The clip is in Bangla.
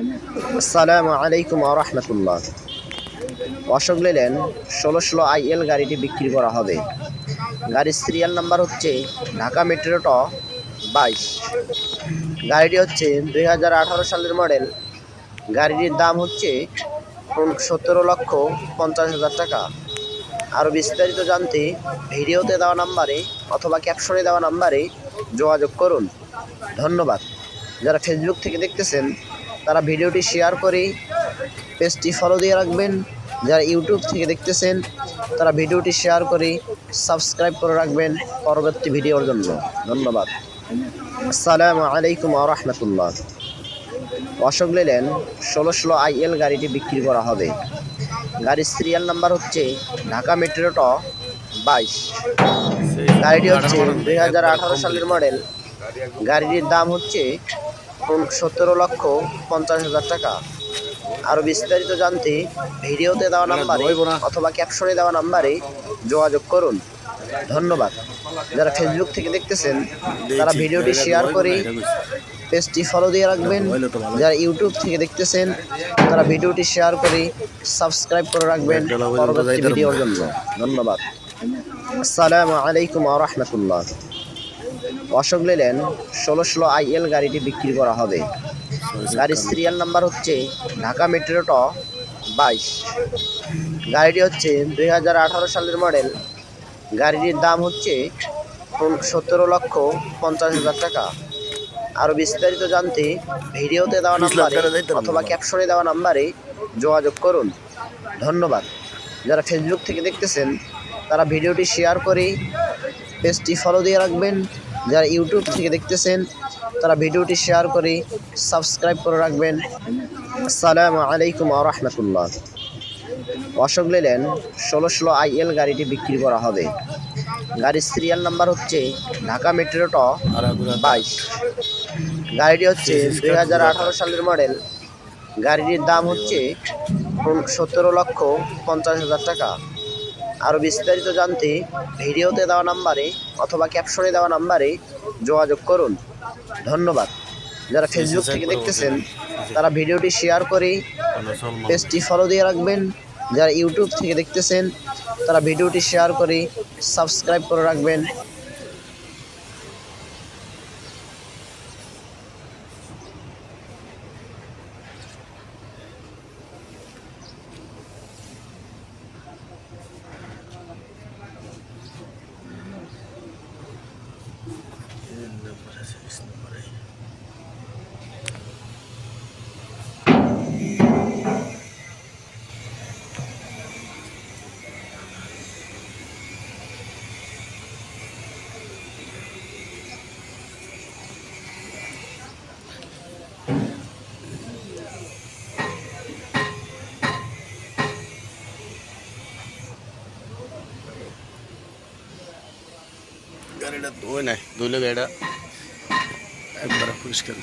আসসালামু আলাইকুম আরহামতুল্লাহ অশোক লেলেন ষোলো ষোলো আইএল গাড়িটি বিক্রি করা হবে। গাড়ির সিরিয়াল নাম্বার হচ্ছে ঢাকা মেট্রো ট বাইশ। গাড়িটি হচ্ছে দুই হাজার আঠারো সালের মডেল গাড়িটির দাম হচ্ছে সতেরো লক্ষ পঞ্চাশ হাজার টাকা। আরও বিস্তারিত জানতে ভিডিওতে দেওয়া নাম্বারে অথবা ক্যাপশনে দেওয়া নাম্বারে যোগাযোগ করুন। ধন্যবাদ। যারা ফেসবুক থেকে দেখতেছেন তারা ভিডিওটি শেয়ার করে পেজটি ফলো দিয়ে রাখবেন। যারা ইউটিউব থেকে দেখতেছেন, তারা ভিডিওটি শেয়ার করে সাবস্ক্রাইব করে রাখবেন পরবর্তী ভিডিওর জন্য। ধন্যবাদ। আসসালামু আলাইকুম আরহামতুল্লাহ অশোক লেলেন ষোলো ষোলো আইএল গাড়িটি বিক্রি করা হবে। গাড়ির সিরিয়াল নাম্বার হচ্ছে ঢাকা মেট্রো ট বাইশ। গাড়িটি হচ্ছে দুই হাজার আঠারো সালের মডেল গাড়িটির দাম হচ্ছে সতেরো লক্ষ পঞ্চাশ হাজার টাকা। আরও বিস্তারিত জানতে ভিডিওতে দেওয়া নাম্বারে অথবা ক্যাপশনে দেওয়া নাম্বারে যোগাযোগ করুন। ধন্যবাদ। যারা ফেসবুক থেকে দেখতেছেন তারা ভিডিওটি শেয়ার করে পেজটি ফলো দিয়ে রাখবেন। যারা ইউটিউব থেকে দেখতেছেন তারা ভিডিওটি শেয়ার করে সাবস্ক্রাইব করে রাখবেন পরবর্তী ভিডিওর জন্য। ধন্যবাদ। আসসালামু আলাইকুম আরহামতুল্লাহ অশোক লেলেন ষোলো ষোলো আইএল গাড়িটি বিক্রি করা হবে। গাড়ির সিরিয়াল নাম্বার হচ্ছে ঢাকা মেট্রো ট বাইশ। গাড়িটি হচ্ছে দুই হাজার আঠারো সালের মডেল। গাড়িটির দাম হচ্ছে সতেরো লক্ষ পঞ্চাশ হাজার টাকা। আরও বিস্তারিত জানতে ভিডিওতে দেওয়া নাম্বারে অথবা ক্যাপশনে দেওয়া নাম্বারে যোগাযোগ করুন। ধন্যবাদ। যারা ফেসবুক থেকে দেখতেছেন তারা ভিডিওটি শেয়ার করে পেজটি ফলো দিয়ে রাখবেন। যারা ইউটিউব থেকে দেখতেছেন তারা ভিডিওটি শেয়ার করে সাবস্ক্রাইব করে রাখবেন। আসসালামু আলাইকুম আরহামতুল্লাহ অশোক লেলেন ষোলো ষোলো আইএল গাড়িটি বিক্রি করা হবে। গাড়ির সিরিয়াল নাম্বার হচ্ছে ঢাকা মেট্রো ট বাইশ। গাড়িটি হচ্ছে দুই হাজার আঠারো সালের মডেল গাড়িটির দাম হচ্ছে সতেরো লক্ষ পঞ্চাশ হাজার টাকা। আরও বিস্তারিত জানতে ভিডিওতে দেওয়া নাম্বারে অথবা ক্যাপশনে দেওয়া নাম্বারে যোগাযোগ করুন। ধন্যবাদ। যারা ফেসবুক থেকে দেখতেছেন তারা ভিডিওটি শেয়ার করে পেজটি ফলো দিয়ে রাখবেন। যারা ইউটিউব থেকে দেখতেছেন তারা ভিডিওটি শেয়ার করে সাবস্ক্রাইব করে রাখবেন। গাড়িটা ধোয় নাই ধুলে গাড়িটা একবারে পরিষ্কার।